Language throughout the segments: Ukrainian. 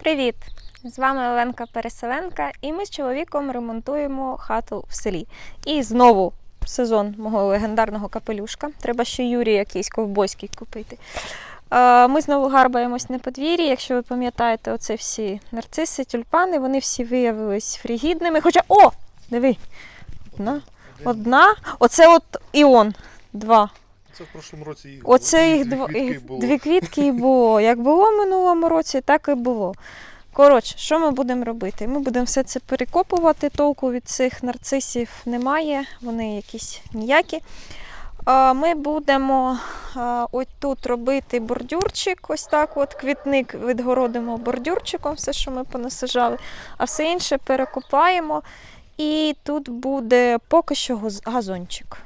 Привіт! З вами Оленка Переселенка, і ми з чоловіком ремонтуємо хату в селі. І знову сезон мого легендарного капелюшка. Треба ще Юрій якийсь ковбойський купити. Ми знову гарбаємось на подвір'ї. Якщо ви пам'ятаєте, оце всі нарциси, тюльпани, вони всі виявились фрігідними. Хоча, о! Диви! Одна, одна, оце от іон. Два. Це в прошлому році їх Оце їх дві квітки було. дві квітки і було. Як було в минулому році, так і було. Коротше, що ми будемо робити? Ми будемо все це перекопувати, толку від цих нарцисів немає, вони якісь ніякі. Ми будемо ось тут робити бордюрчик, ось так от квітник відгородимо бордюрчиком, все, що ми понасажали, а все інше перекопаємо. І тут буде поки що газончик.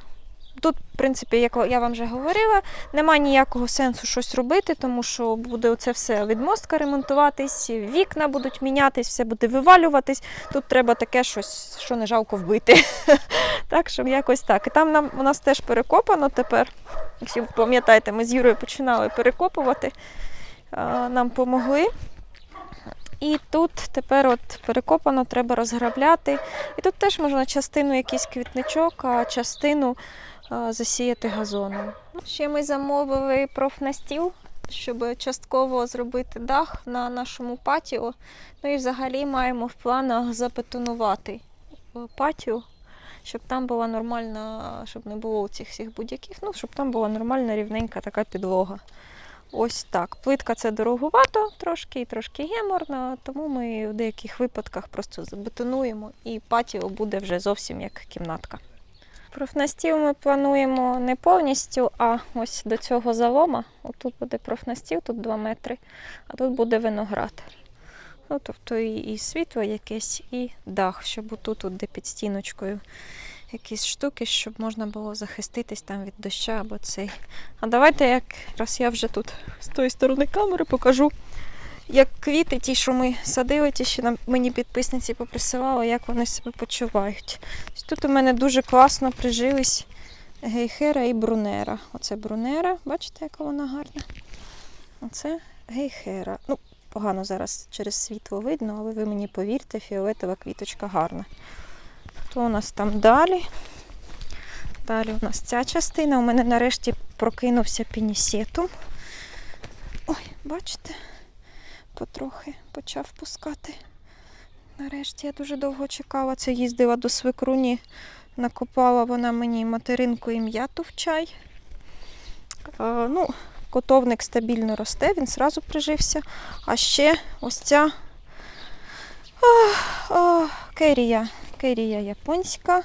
Тут, в принципі, як я вам вже говорила, нема ніякого сенсу щось робити, тому що буде оце все відмостка ремонтуватись, вікна будуть мінятись, все буде вивалюватись. Тут треба таке щось, що не жалко вбити. так що якось так. І там нам у нас теж перекопано тепер. Якщо ви пам'ятаєте, ми з Юрою починали перекопувати, нам помогли. І тут тепер от перекопано, треба розграбляти. І тут теж можна частину якийсь квітничок, а частину засіяти газоном. Ще ми замовили профнастіл, щоб частково зробити дах на нашому патіо. Ну і взагалі маємо в планах забетонувати е, патіо, щоб там була нормальна, щоб не було цих всіх будь-яких, ну, щоб там була нормальна рівненька така підлога. Ось так. Плитка це дороговато трошки і трошки геморно, тому ми в деяких випадках просто забетонуємо і патіо буде вже зовсім як кімнатка. Профнастіл ми плануємо не повністю, а ось до цього залома. Отут буде профнастіл, тут 2 метри, а тут буде виноград. Ну, тобто і, і світло якесь, і дах, щоб отут, от, де під стіночкою якісь штуки, щоб можна було захиститись там від дощу або цей. А давайте, як раз я вже тут з тої сторони камери покажу, як квіти, ті, що ми садили, ті, що мені підписниці поприсилали, як вони себе почувають. Тут у мене дуже класно прижились гейхера і брунера. Оце брунера, бачите, яка вона гарна. Оце гейхера. Ну, погано зараз через світло видно, але ви мені повірте, фіолетова квіточка гарна. То у нас там далі. Далі у нас ця частина. У мене нарешті прокинувся пінісетум. Ой, бачите, потрохи почав пускати. Нарешті я дуже довго чекала. Це їздила до свекруні, накопала вона мені материнку і м'яту в чай. Е, ну, котовник стабільно росте, він зразу прижився. А ще ось ця ох, ох, керія. Керія японська.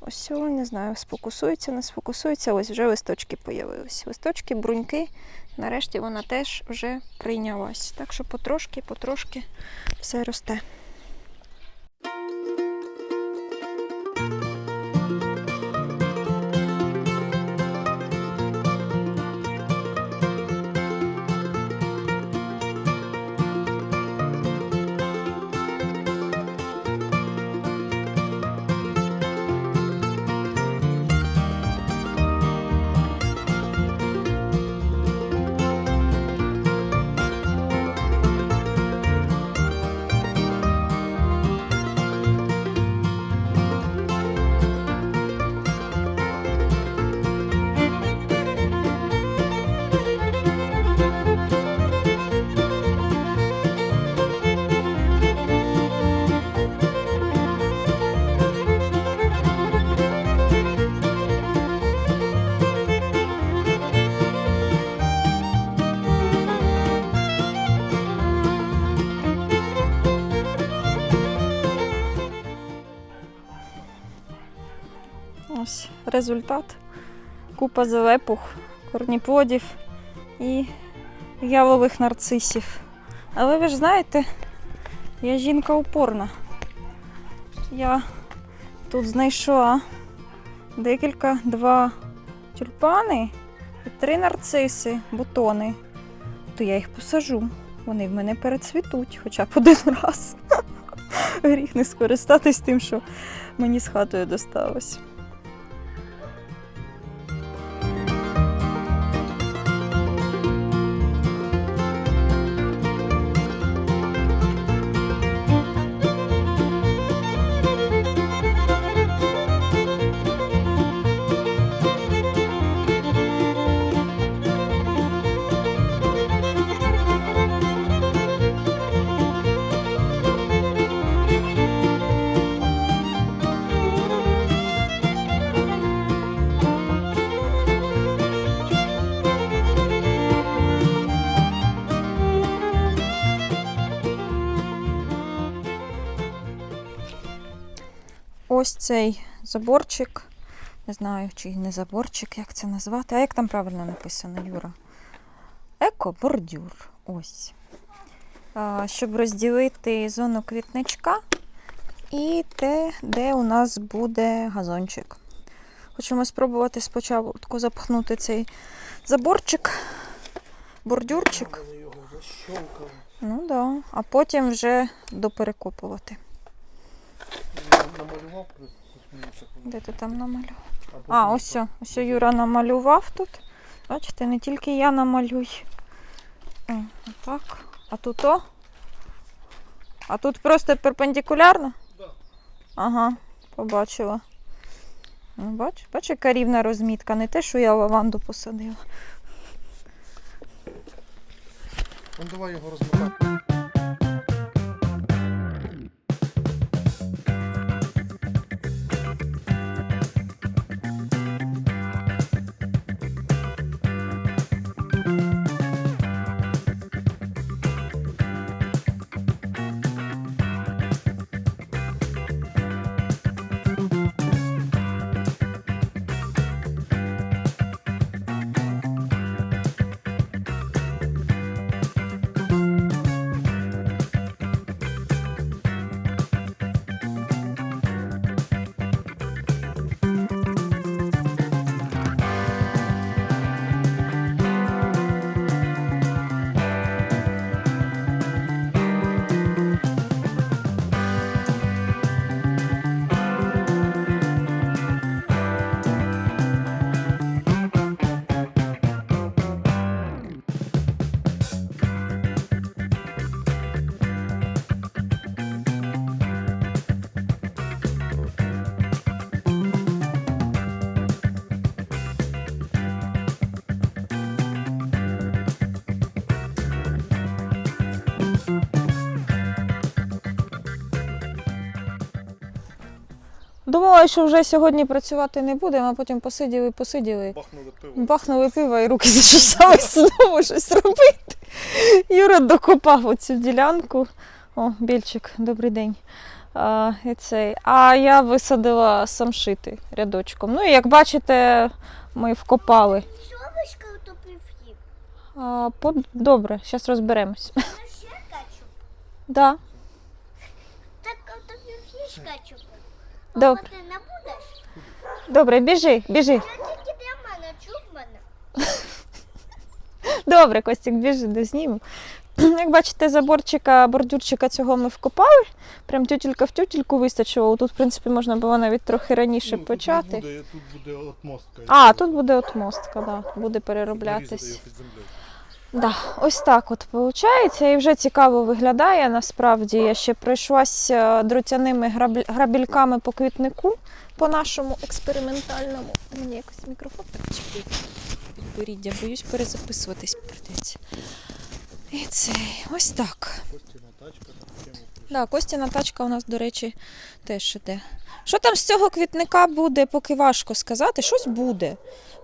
Ось, не знаю, сфокусується, не сфокусується. Ось вже листочки появились. Листочки, бруньки. Нарешті вона теж вже прийнялась. Так що потрошки, потрошки все росте. Ось результат. Купа залепух, корніплодів і ялових нарцисів. Але ви ж знаєте, я жінка упорна. Я тут знайшла декілька два тюльпани і три нарциси, бутони. То я їх посажу. Вони в мене перецвітуть хоча б один раз. Гріх не скористатись тим, що мені з хатою досталось. Ось цей заборчик. Не знаю, чи не заборчик, як це назвати. А як там правильно написано, Юра? Екобордюр. Ось. Щоб розділити зону квітничка і те, де у нас буде газончик. Хочемо спробувати спочатку запхнути цей заборчик, бордюрчик. Ну да. А потім вже доперекопувати. Намалював просто. Де ти там намалював? А, ось, ось Юра намалював тут. Бачите, не тільки я намалюю. О, так. А тут о. А тут просто перпендикулярно? Да. Ага, побачила. Ну, бач, бач, яка рівна розмітка, не те, що я лаванду посадила. Ну давай його розмотати. Думала, що вже сьогодні працювати не будемо, а потім посиділи, посиділи. Бахнули пиво. Бахнули пиво і руки зачесали знову щось робити. Юра докопав оцю ділянку. О, більчик, добрий день. А, і цей. а я висадила самшити рядочком. Ну і як бачите, ми вкопали. Совочка утопив їм. А, по... Добре, зараз розберемось. Ще качу. Да, Так утопив є качу. Добре. Ти не будеш? добре, біжи, біжи. Тільки для мене, чув мене? Добре, Костік, біжи, дознімемо. Як бачите, заборчика, бордюрчика цього ми вкопали. Прям тютілька в тютільку вистачило. Тут, в принципі, можна було навіть трохи раніше Ну, почати. Тут буде, тут буде отмостка. А, тут буде отмостка, да, буде перероблятись. Нарізати його під землею. Да, ось так от виходить. І вже цікаво виглядає. Насправді я ще пройшлася дротяними грабільками по квітнику, по нашому експериментальному. Мені якось мікрофон так чіпив. Підборіддя, боюсь перезаписуватись. І цей, ось так. Да, Костяна тачка у нас, до речі, теж іде. Що там з цього квітника буде, поки важко сказати, щось буде.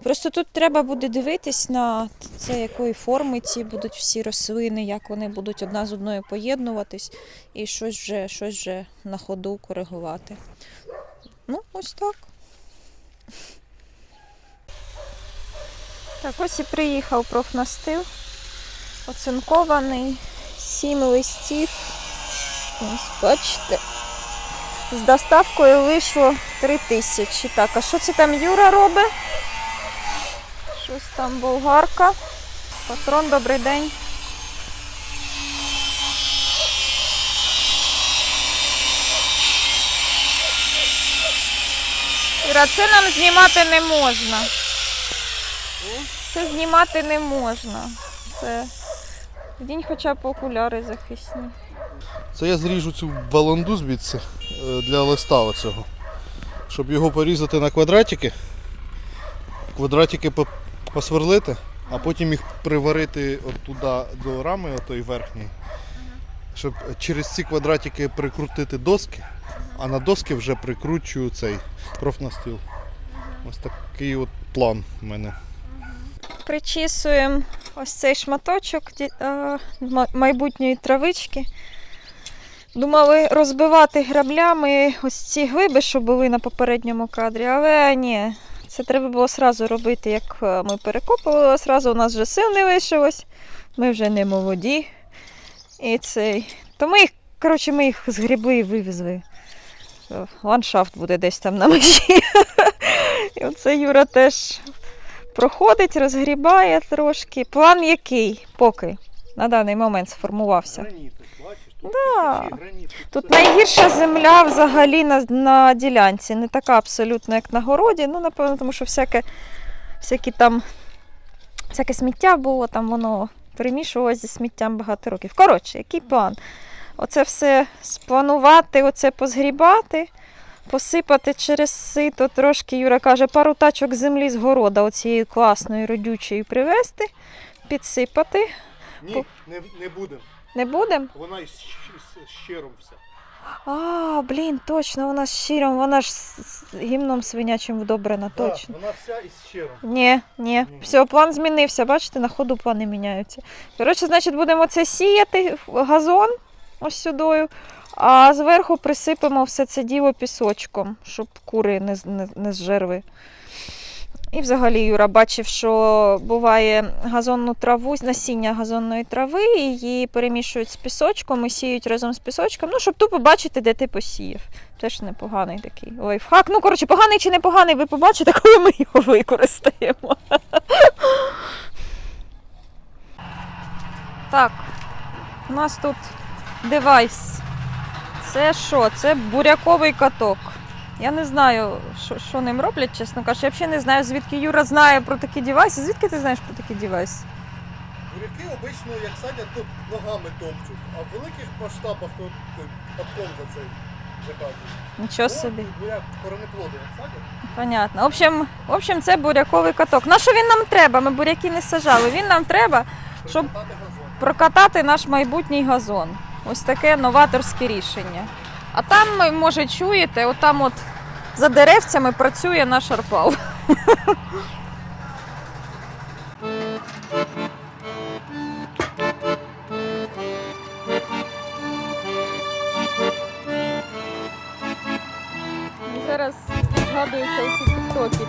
Просто тут треба буде дивитись на це, якої форми ці будуть всі рослини, як вони будуть одна з одною поєднуватись, і щось вже, щось вже на ходу коригувати. Ну, ось так. Так, ось і приїхав профнастил. Оцинкований, сім листів. Ось бачите. З доставкою вийшло 3 тисячі. Так, а що це там Юра робить? Щось там болгарка. Патрон, добрий день. Іра, це нам знімати не можна. Це знімати не можна. Це. Вдінь хоча б окуляри захисні. Це я зріжу цю баланду звідси е, для листа оцього. Щоб його порізати на квадратики. Квадратики посверлити, а потім їх приварити туди до рами, отої верхньої. Щоб через ці квадратики прикрутити доски, а на доски вже прикручую цей профнастил. Ось такий от план в мене. Причісуємо ось цей шматочок е, ма- майбутньої травички. Думали розбивати граблями ось ці глиби, що були на попередньому кадрі, але ні. Це треба було сразу робити, як е, ми перекопували, сразу у нас вже сил не лишилось. Ми вже не молоді. І цей. То ми їх, коротше, ми їх згрібли і вивезли. Е, Ландшафт буде десь там на межі. І оце Юра теж проходить, розгрібає трошки. План який? Поки на даний момент сформувався. Да. Тут найгірша земля взагалі на, на ділянці. Не така абсолютно, як на городі. Ну, напевно, тому що всяке, всякі там, всяке сміття було, там воно перемішувалося зі сміттям багато років. Коротше, який план? Оце все спланувати, оце позгрібати, посипати через сито. Трошки, Юра каже, пару тачок землі з города, оцієї класної, родючої привезти, підсипати. Ні, не, не будемо. Не будемо? Вона із, щ- з щиром вся. А, блін, точно, вона з щиром, вона ж з з гімном свинячим вдобрена, Да, точно. вона вся із щиром. Ні, ні, Ні. все, план змінився, бачите, на ходу плани міняються. Коротше, значить, будемо це сіяти, в газон ось сюдою, а зверху присипемо все це діло пісочком, щоб кури не, з- не, не зжерли. І взагалі Юра бачив, що буває газонну траву, насіння газонної трави, її перемішують з пісочком і сіють разом з пісочком, ну, щоб тупо бачити, де ти посіяв. Теж непоганий такий лайфхак. Ну, коротше, поганий чи не поганий, ви побачите, коли ми його використаємо. Так, у нас тут девайс. Це що? Це буряковий каток. Я не знаю, що, що ним роблять, чесно кажучи. Я взагалі не знаю, звідки Юра знає про такі девайси. Звідки ти знаєш про такі девайси? Буряки обично як садять, то ногами топчуть, а в великих масштабах то то за цей закатують. Нічого собі. Буряк коренеплоди як садять. Понятно. В общем, в общем, це буряковий каток. На що він нам треба? Ми буряки не сажали. Він нам треба, Щоб- прикатати газон. прокатати наш майбутній газон. Ось таке новаторське рішення. А там, може, чуєте, отам от за деревцями працює наш арпал. Зараз згадуються усі тіктоки.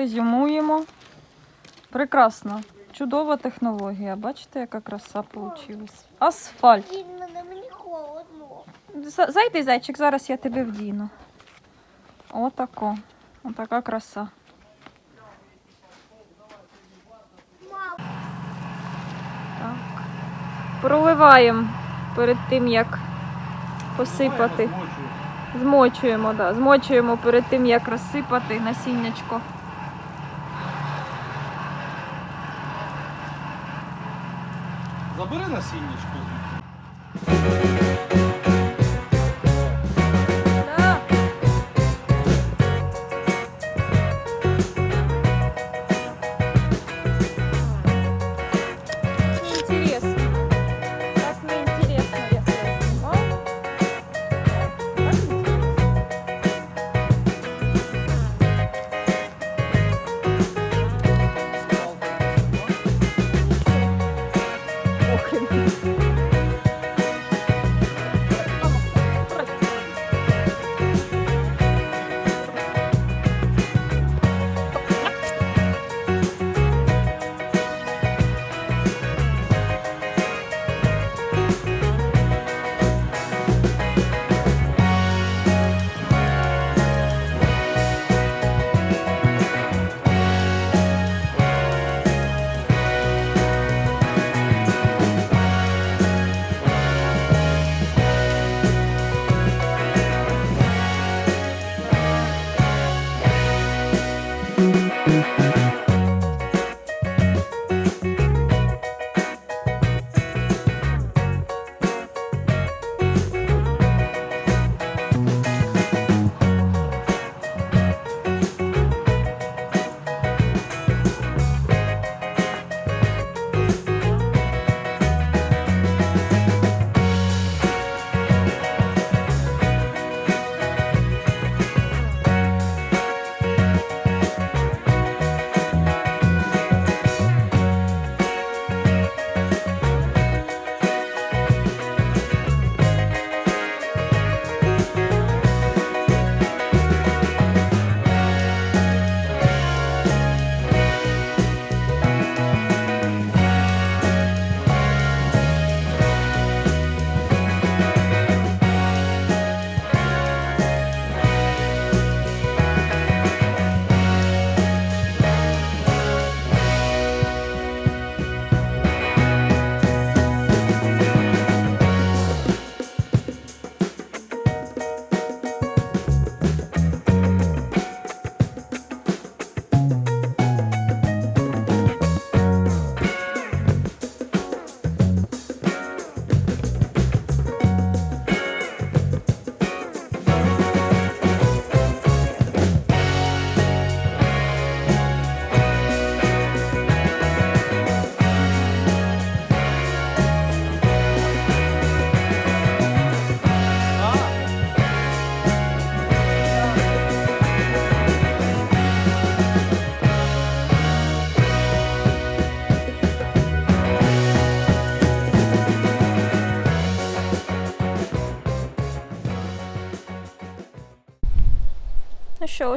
Резюмуємо. Прекрасно. Чудова технологія. Бачите, яка краса вийшла. Асфальт. Мені холодно. Зайди, зайчик, зараз я тебе вдіну. Отако. Отака краса. Так. Проливаємо перед тим, як посипати. Змочуємо, да. Змочуємо перед тим, як розсипати насіннячко. Забери насіннячко.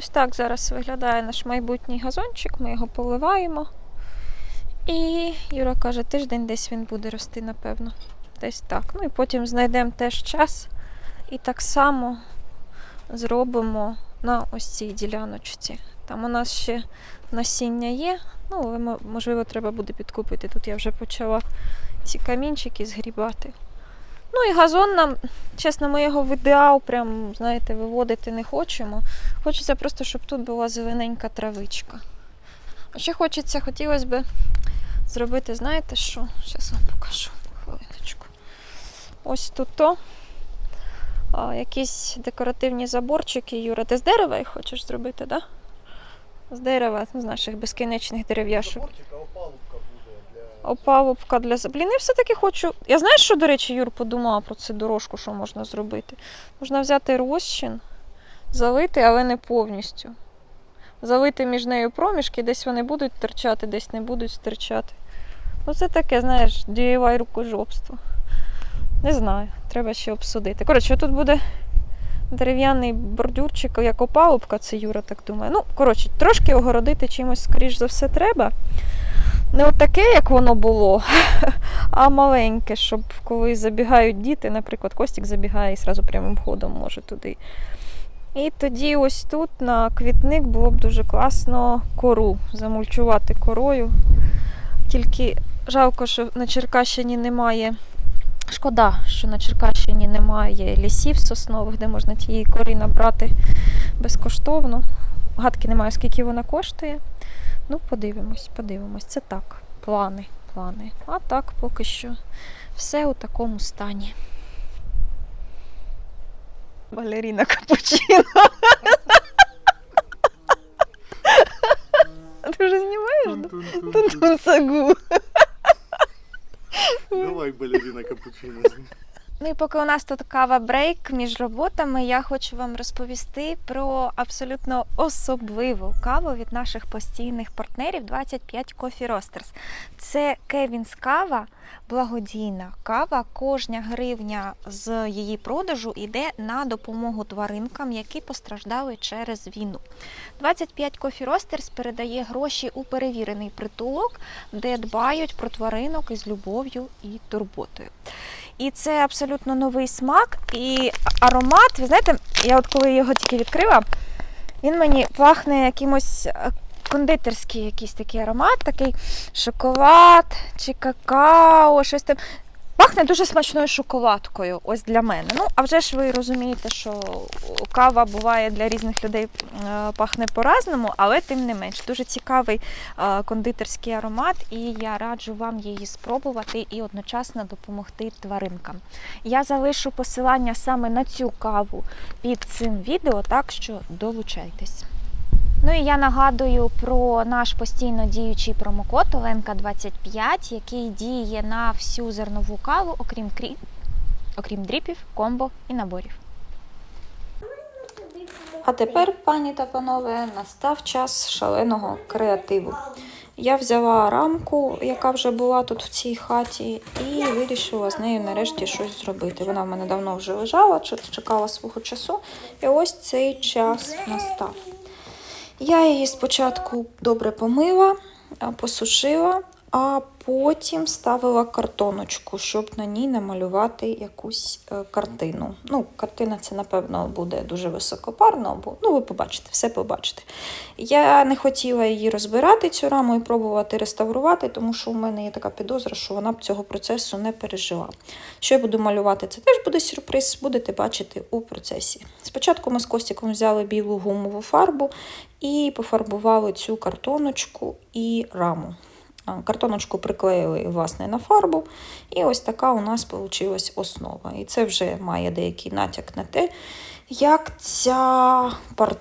Ось так зараз виглядає наш майбутній газончик. Ми його поливаємо. І Юра каже, тиждень десь він буде рости, напевно. Десь так. Ну і потім знайдемо теж час. І так само зробимо на ось цій діляночці. Там у нас ще насіння є. Ну, але можливо, треба буде підкупити. Тут я вже почала ці камінчики згрібати. Ну і газон нам, чесно, ми його в ідеал, прям, знаєте, виводити не хочемо. Хочеться просто, щоб тут була зелененька травичка. А ще хочеться, хотілося б зробити, знаєте що? Зараз вам покажу хвилиночку. Ось тут то. А, якісь декоративні заборчики. Юра, ти з дерева їх хочеш зробити, так? Да? З дерева, з наших безкінечних дерев'яшок. буде для. Опалубка для Блін, я все-таки хочу. Я знаю, що, до речі, Юр подумала про цю дорожку, що можна зробити. Можна взяти розчин, залити, але не повністю. Залити між нею проміжки, десь вони будуть терчати, десь не будуть стирчати. Ну, це таке, знаєш, DIY рукожопство. Не знаю, треба ще обсудити. Коротше, тут буде дерев'яний бордюрчик, як опалубка, це Юра так думає. Ну, коротше, трошки огородити чимось, скоріш за все, треба. Не от таке, як воно було, а маленьке, щоб коли забігають діти, наприклад, Костік забігає і зразу прямим ходом може туди. І тоді ось тут на квітник було б дуже класно кору замульчувати корою. Тільки жалко, що на Черкащині немає Шкода, що на Черкащині немає лісів соснових, де можна тієї корі набрати безкоштовно. Гадки немає, скільки вона коштує. Ну, подивимось, подивимось. Це так, плани, плани. А так, поки що все у такому стані. Балеріна капучино. Ти вже знімаєш? Тун-тун сагу. Давай, балерина капучино. Ну і поки у нас тут кава брейк між роботами, я хочу вам розповісти про абсолютно особливу каву від наших постійних партнерів 25 Coffee Roasters. Це Кевінс кава, благодійна кава. Кожня гривня з її продажу йде на допомогу тваринкам, які постраждали через війну. 25 Coffee Roasters передає гроші у перевірений притулок, де дбають про тваринок із любов'ю і турботою. І це абсолютно новий смак і аромат. Ви знаєте, я от коли його тільки відкрила, він мені пахне якимось е, кондитерський якийсь такий аромат, такий шоколад чи какао, щось там. Пахне дуже смачною шоколадкою, ось для мене. Ну, а вже ж ви розумієте, що кава буває для різних людей е, пахне по-разному, але тим не менш дуже цікавий е, кондитерський аромат, і я раджу вам її спробувати і одночасно допомогти тваринкам. Я залишу посилання саме на цю каву під цим відео, так що долучайтесь. Ну і я нагадую про наш постійно діючий промокод Оленка25, який діє на всю зернову каву, окрім крі... окрім дріпів, комбо і наборів. А тепер, пані та панове, настав час шаленого креативу. Я взяла рамку, яка вже була тут в цій хаті, і вирішила з нею нарешті щось зробити. Вона в мене давно вже лежала, чекала свого часу, і ось цей час настав. Я її спочатку добре помила, посушила, а потім ставила картоночку, щоб на ній намалювати якусь е, картину. Ну, картина це, напевно, буде дуже високопарно, бо ну, ви побачите, все побачите. Я не хотіла її розбирати, цю раму, і пробувати реставрувати, тому що у мене є така підозра, що вона б цього процесу не пережила. Що я буду малювати, це теж буде сюрприз, будете бачити у процесі. Спочатку ми з Костіком взяли білу гумову фарбу і пофарбували цю картоночку і раму. Картоночку приклеїли власне на фарбу, і ось така у нас вийшла основа. І це вже має деякий натяк на те, як ця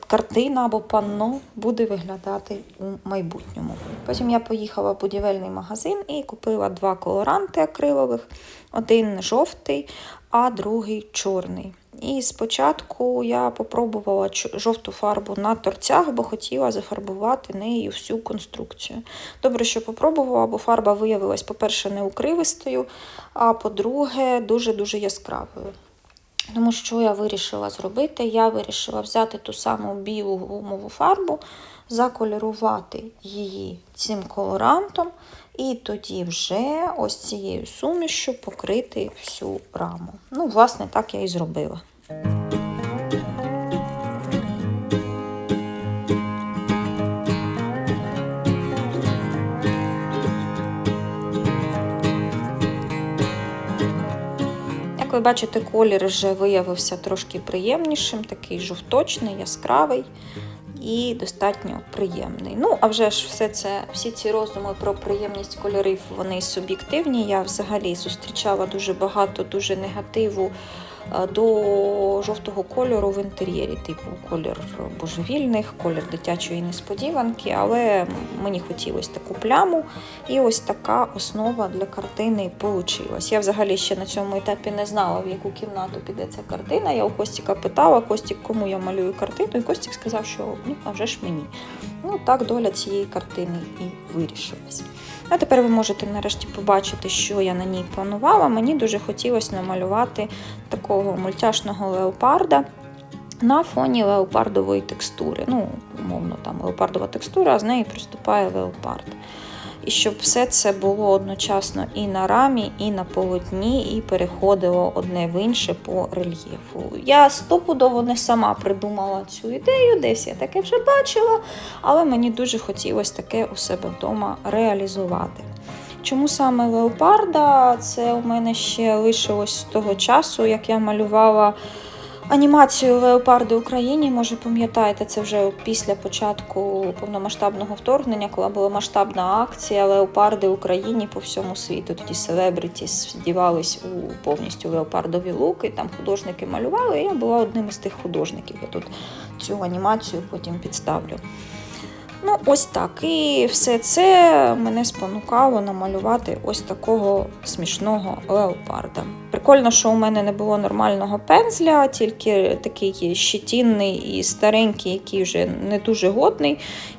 картина або панно буде виглядати у майбутньому. Потім я поїхала в будівельний магазин і купила два колоранти акрилових: один жовтий, а другий чорний. І спочатку я попробувала жовту фарбу на торцях, бо хотіла зафарбувати нею всю конструкцію. Добре, що попробувала, бо фарба виявилась, по-перше, не укривистою, а по-друге, дуже-дуже яскравою. Тому що я вирішила зробити? Я вирішила взяти ту саму білу гумову фарбу, заколірувати її цим колорантом, і тоді вже ось цією сумішю покрити всю раму. Ну, власне, так я і зробила. Як ви бачите, колір вже виявився трошки приємнішим, такий жовточний, яскравий і достатньо приємний. Ну, а вже ж все це, всі ці роздуми про приємність кольорів, вони суб'єктивні. Я взагалі зустрічала дуже багато дуже негативу до жовтого кольору в інтер'єрі, типу колір божевільних, колір дитячої несподіванки, але мені хотілося таку пляму. І ось така основа для картини вийшла. Я взагалі ще на цьому етапі не знала, в яку кімнату піде ця картина. Я у Костіка питала, Костік, кому я малюю картину, і Костік сказав, що ну, а вже ж мені. Ну так доля цієї картини і вирішилась. А тепер ви можете нарешті побачити, що я на ній планувала. Мені дуже хотілося намалювати такого мультяшного леопарда. На фоні леопардової текстури. Ну, умовно, там леопардова текстура, а з неї приступає леопард. І щоб все це було одночасно і на рамі, і на полотні, і переходило одне в інше по рельєфу. Я стопудово не сама придумала цю ідею, десь я таке вже бачила, але мені дуже хотілося таке у себе вдома реалізувати. Чому саме леопарда? Це у мене ще лишилось з того часу, як я малювала анімацію леопарди Україні. Може, пам'ятаєте, це вже після початку повномасштабного вторгнення, коли була масштабна акція Леопарди Україні по всьому світу. Тоді селебриті вдівались у повністю леопардові луки. Там художники малювали. І я була одним із тих художників. Я тут цю анімацію потім підставлю. Ну, ось так. І все це мене спонукало намалювати ось такого смішного леопарда. Прикольно, що у мене не було нормального пензля, тільки такий щетінний і старенький, який вже не дуже годний.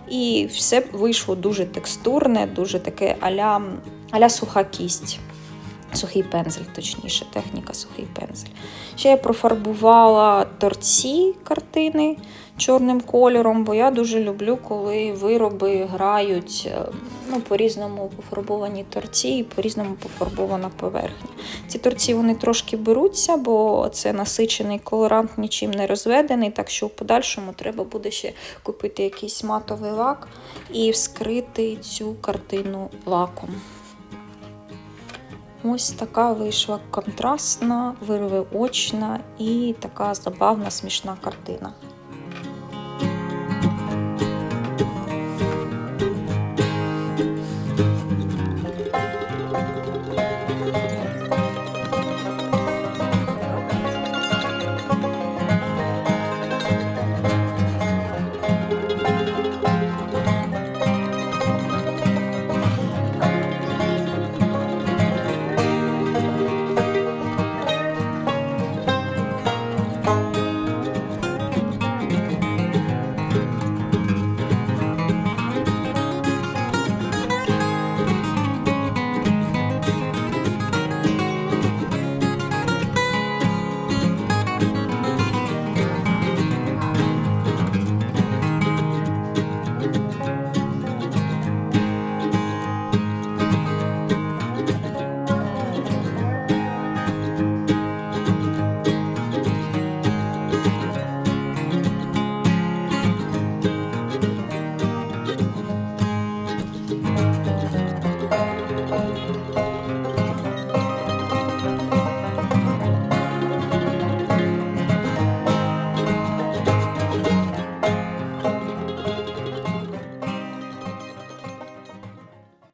І все вийшло дуже текстурне, дуже таке аля, аля суха кість. Сухий пензель, точніше, техніка сухий пензель. Ще я профарбувала торці картини чорним кольором, бо я дуже люблю, коли вироби грають е, ну, по-різному пофарбовані торці і по-різному пофарбована поверхня. Ці торці вони трошки беруться, бо це насичений колорант, нічим не розведений, так що в подальшому треба буде ще купити якийсь матовий лак і вскрити цю картину лаком. Ось така вийшла контрастна, вирвеочна і така забавна, смішна картина.